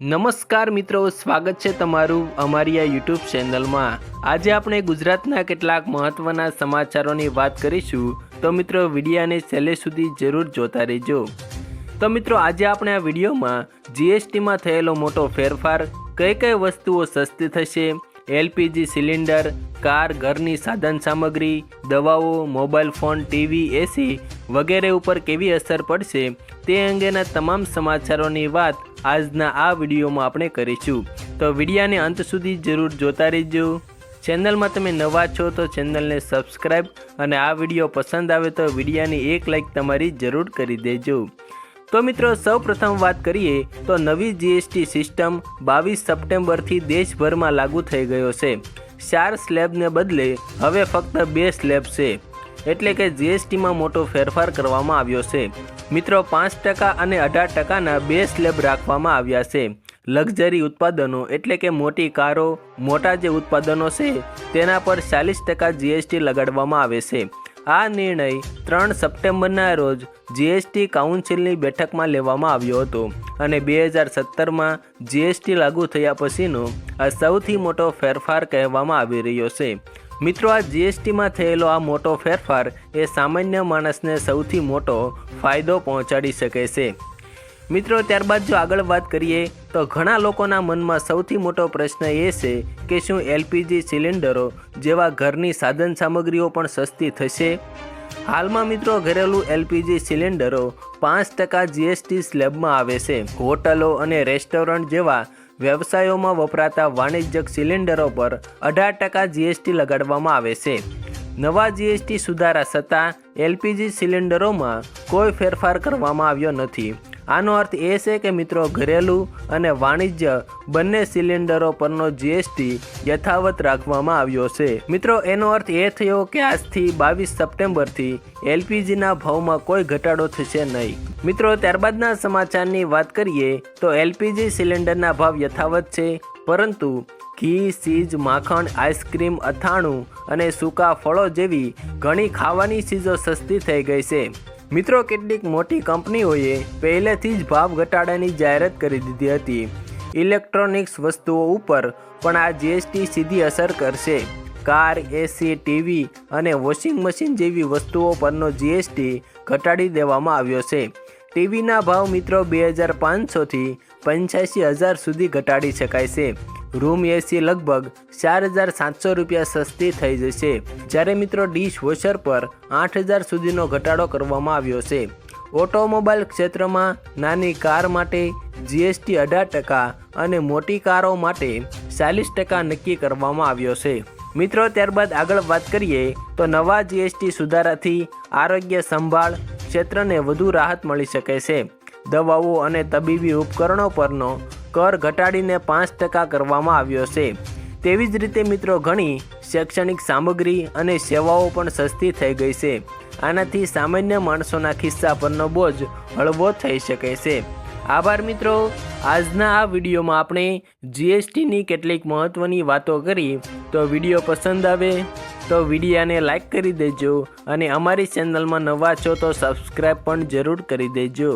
નમસ્કાર મિત્રો, સ્વાગત છે તમારું અમારી આ યુટ્યુબ ચેનલમાં આજે આપણે ગુજરાતના કેટલાક મહત્ત્વના સમાચારોની વાત કરીશું. તો મિત્રો, વિડીયાને છેલ્લે સુધી જરૂર જોતા રહેજો. તો મિત્રો, આજે આપણે આ વિડીયોમાં જીએસટીમાં થયેલો મોટો ફેરફાર કઈ કઈ વસ્તુઓ સસ્તી થશે એલપીજી સિલિન્ડર કાર, ઘરની સાધન સામગ્રી, દવાઓ મોબાઈલ ફોન ટીવી એસી વગેરે ઉપર કેવી અસર પડશે તે અંગેના તમામ સમાચારોની વાત આજના આ વિડીયોમાં આપણે કરીશું. તો વિડીયાને અંત સુધી જરૂર જોતા રહેજો. ચેનલમાં તમે નવા છો તો ચેનલને સબસ્ક્રાઈબ અને આ વીડિયો પસંદ આવે તો વિડીયાની એક લાઈક તમારી જરૂર કરી દેજો. તો મિત્રો સૌ પ્રથમ વાત કરીએ તો નવી જીએસટી સિસ્ટમ બાવીસ સપ્ટેમ્બરથી દેશભરમાં લાગુ થઈ ગયો છે. ચાર સ્લેબને બદલે હવે ફક્ત બે સ્લેબ છે. એટલે કે જીએસટીમાં મોટો ફેરફાર કરવામાં આવ્યો છે. મિત્રો, પાંચ ટકા અને અઢાર ટકાના બે સ્લેબ રાખવામાં આવ્યા છે. લક્ઝરી ઉત્પાદનો એટલે કે મોટી કારો, મોટા જે ઉત્પાદનો છે, તેના પર ચાલીસ ટકા જીએસટી લગાડવામાં આવે છે. આ નિર્ણય ત્રણ સપ્ટેમ્બરના રોજ જીએસટી કાઉન્સિલની બેઠકમાં લેવામાં આવ્યો હતો અને બે હજાર સત્તરમાં જીએસટી લાગુ થયા પછીનો આ સૌથી મોટો ફેરફાર કહેવામાં આવી રહ્યો છે. મિત્રો, આ જીએસટીમાં થયેલો આ મોટો ફેરફાર એ સામાન્ય માણસને સૌથી મોટો ફાયદો પહોંચાડી શકે છે. મિત્રો, ત્યારબાદ જો આગળ વાત કરીએ, તો ઘણા લોકોના મનમાં સૌથી મોટો પ્રશ્ન એ છે કે શું એલપીજી સિલિન્ડરો જેવા ઘરની સાધન સામગ્રીઓ પણ સસ્તી થશે? હાલમાં મિત્રો, ઘરેલું એલપીજી સિલિન્ડરો પાંચ ટકા જીએસટી સ્લેબમાં આવે છે. હોટલો અને રેસ્ટોરન્ટ જેવા વ્યવસાયોમાં વપરાતા વાણિજ્યક સિલિન્ડરો પર અઢાર ટકા જીએસટી લગાડવામાં આવે છે. નવા જીએસટી સુધારા છતાં એલપીજી સિલિન્ડરોમાં કોઈ ફેરફાર કરવામાં આવ્યો નથી. આનો અર્થ એ છે કે મિત્રો, ઘરેલું અને વાણિજ્ય બંને સિલિન્ડરો પરનો જીએસટી યથાવત રાખવામાં આવ્યો છે. મિત્રો, એનો અર્થ એ થયો કે આજથી બાવીસ સપ્ટેમ્બરથી એલપીજીના ભાવમાં કોઈ ઘટાડો થશે નહીં. મિત્રો, ત્યારબાદના સમાચારની વાત કરીએ, તો એલપીજી સિલિન્ડરના ભાવ યથાવત છે, પરંતુ ઘી ચીઝ માખણ, આઈસ્ક્રીમ, અથાણું અને સૂકા ફળો જેવી ઘણી ખાવાની ચીજો સસ્તી થઈ ગઈ છે. મિત્રો, કેટલીક મોટી કંપનીઓએ પહેલેથી જ ભાવ ઘટાડાની જાહેરાત કરી દીધી હતી. ઇલેક્ટ્રોનિક્સ વસ્તુઓ ઉપર પણ આ જીએસટી સીધી અસર કરશે. કાર, એસી, ટીવી અને વોશિંગ મશીન જેવી વસ્તુઓ પરનો જીએસટી ઘટાડી દેવામાં આવ્યો છે. ટીવીના ભાવ મિત્રો બે હજાર પાંચસોથી પંચ્યાસી હજાર સુધી ઘટાડી શકાય છે. રૂમ એસી લગભગ ચાર હજાર સાતસો રૂપિયા સસ્તી થઈ જશે. જ્યારે મિત્રો ડીશ વોશર પર આઠ હજાર સુધીનો ઘટાડો કરવામાં આવ્યો છે. ઓટોમોબાઈલ ક્ષેત્રમાં નાની કાર માટે જીએસટી અઢાર ટકા અને મોટી કારો માટે ચાલીસ ટકા નક્કી કરવામાં આવ્યો છે. મિત્રો, ત્યારબાદ આગળ વાત કરીએ તો નવા જીએસટી સુધારાથી આરોગ્ય સંભાળ ક્ષેત્રને વધુ રાહત મળી શકે છે. દવાઓ અને તબીબી ઉપકરણો પરનો કર ઘટાડીને પાંચ ટકા કરવામાં આવ્યો છે. તેવી જ રીતે મિત્રો ઘણી શૈક્ષણિક સામગ્રી અને સેવાઓ પણ સસ્તી થઈ ગઈ છે. આનાથી સામાન્ય માણસોના ખિસ્સા પરનો બોજ હળવો થઈ શકે છે. આભાર મિત્રો. આજના આ વિડીયોમાં આપણે જીએસટીની કેટલીક મહત્ત્વની વાતો કરી. તો વીડિયો પસંદ આવે તો વિડીયાને લાઈક કરી દેજો અને અમારી ચેનલમાં નવા છો તો સબસ્ક્રાઈબ પણ જરૂર કરી દેજો.